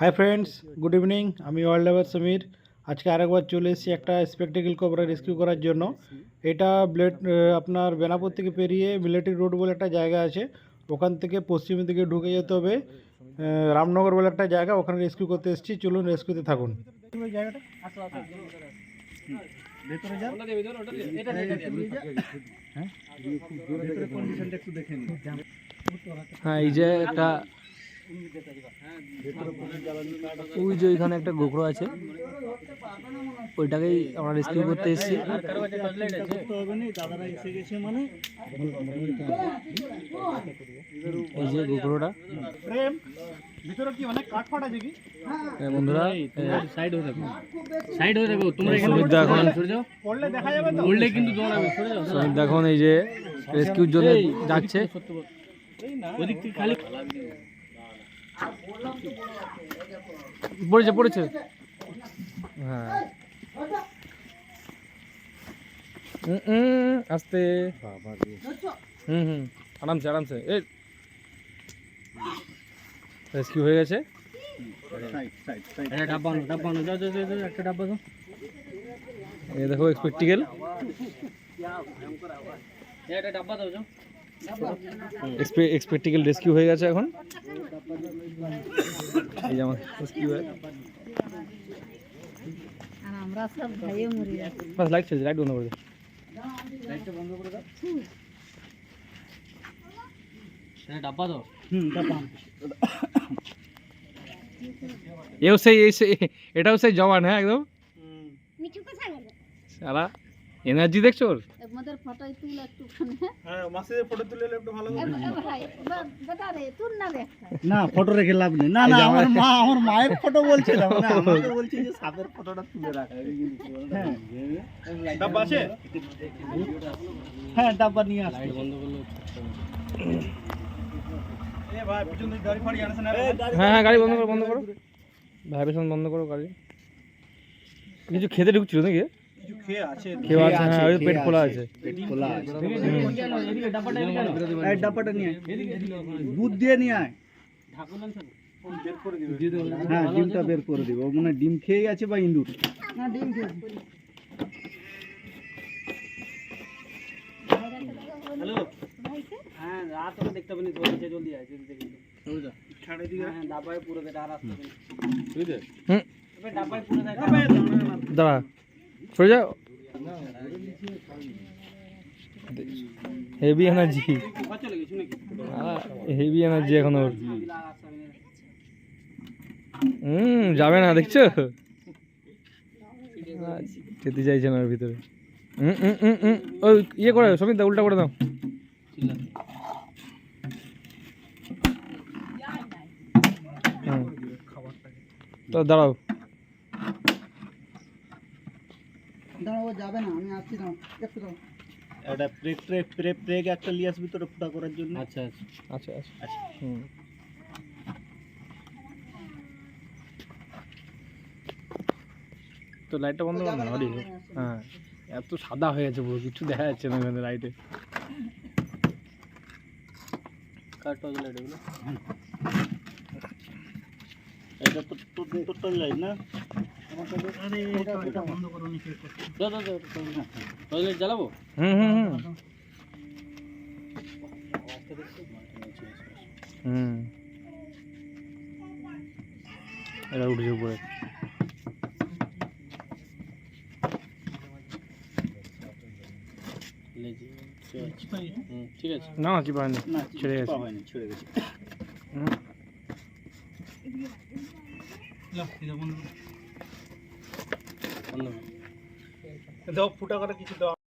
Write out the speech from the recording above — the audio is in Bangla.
হাই ফ্রেন্ডস গুড ইভিনিং আমি ওয়ার্ল্ড লেভার সমীর আজকে আরেকবার চলে এসেছি একটা স্পেকটেকল কোবরা রেস্কিউ করার জন্য। এটা ব্লেড আপনার বেনাপুর থেকে পেরিয়ে মিলিটারি রোড বলে একটা জায়গা আছে। ওখান থেকে পশ্চিমের দিকে ঢুকে যেতে হবে। রামনগর বলে একটা জায়গা ওখানে রেস্কিউ করতে এসেছি। চলুন রেস্কিউতে থাকুন। জায়গাটা ভেতরে যান হ্যাঁ এই যে একটা ওই যে ওইখানে একটা গোখরো আছে, ওইটাকেই আমরা রেস্কিউ করতে এসেছি। এই যে গোখরোটা। সাইড হয়ে কিন্তু দৌড়াবে সরে যাও সুমিত দা এখন এই যে রেস্কিউর জন্য যাচ্ছে। পড়েছে পড়েছে। হ্যাঁ। আস্তে। হুম হুম আরামসে আরামসে। এ রেস্কিউ হয়ে গেছে? হয়ে গেছে এখন। এই যে আমার রেস্কিউ হয়ে আর আমরা সব ভাইয়ে মরে যাচ্ছি বাস লাইট চলছে লাইট বন্ধ করে দে। লাইটটা বন্ধ করে দাও। একটা ডাব্বা। দাও এও সেই এই সেই এটাও সেই জওয়ান হ্যাঁ একদম? মিঠু কোথায় গেল? সারা এনার্জি দেখছ ওর? আমাদের ফটোই তুল একটুখানি হ্যাঁ? মাসিদের ফটো তুলে এলে একটু ভালো এ ভাই বেটা রে তুল না একটা না ফটো রেখে লাভ নেই। না না আমার মা আমার মায়ের ফটো বলছে না মানে আমাকে বলছে যে সাপের ফটোটা তুলে রাখ। হ্যাঁ ডাব্বা আছে? হ্যাঁ ডাব্বা নিয়ে লাইট বন্ধ করলে এ ভাই পিছন দিকে গাড়ি ফাড়ি আনছে না? হ্যাঁ হ্যাঁ গাড়ি বন্ধ করো বন্ধ করো। ভাইব্রেশন বন্ধ করো গাড়ি। কিছু খেতে ঢুকছিল নাকি? খেয়ে আছে খেয়ে আছে হ্যাঁ ওই পেট খোলা আছে। খোলা আছে। এদিকে নিয়ে আয়। দুধ দিয়ে নিয়ে আয়। হ্যাঁ ডিমটা বের করে দিব। মানে ডিম খেয়ে গেছে বা হ্যালো? হ্যাঁ রাত দেখতে জলদি আয় জলদি দেখি ছাড়ে দিকে হ্যাঁ ডাব্বায় পুরো দে আর আসতে হুম এবার ডাব্বায় পুরো দে দাঁড়া। যাও। হেভি এনার্জি হেভি এনার্জি এখন ওর। হুম, যাবে না, দেখছ? যেতে চাইছে না ওর ভিতরে। হুম হুম হুম হুম। ওই ইয়ে করে সমিত দা, উল্টা করে দাও। তো দাঁড়াও। দাঁড়াও যাবে না আমি আসছি দাঁড়াও একটু দাঁড়াও। একটা প্রেক প্রেক প্রেক প্রেক একটা লিয়ে আসবি তোর ফুটা করার জন্য। আচ্ছা আচ্ছা আচ্ছা আচ্ছা। হুম। তো লাইটটা বন্ধ করো না হরি হ্যাঁ এত সাদা হয়ে গেছে পুরো কিছু দেখা যাচ্ছে না এখানে লাইটে। কার টর্চ লাইট এগুলো এটা তো তোর তোর তোর লাইট না? জ্বালাবো হুম হুম হুম হুম এটা উঠেছে উপরে ঠিক আছে না চিপা হয়নি ছেড়ে গেছে ছেড়ে গেছে। দাও ফুটা করে কিছু দাও।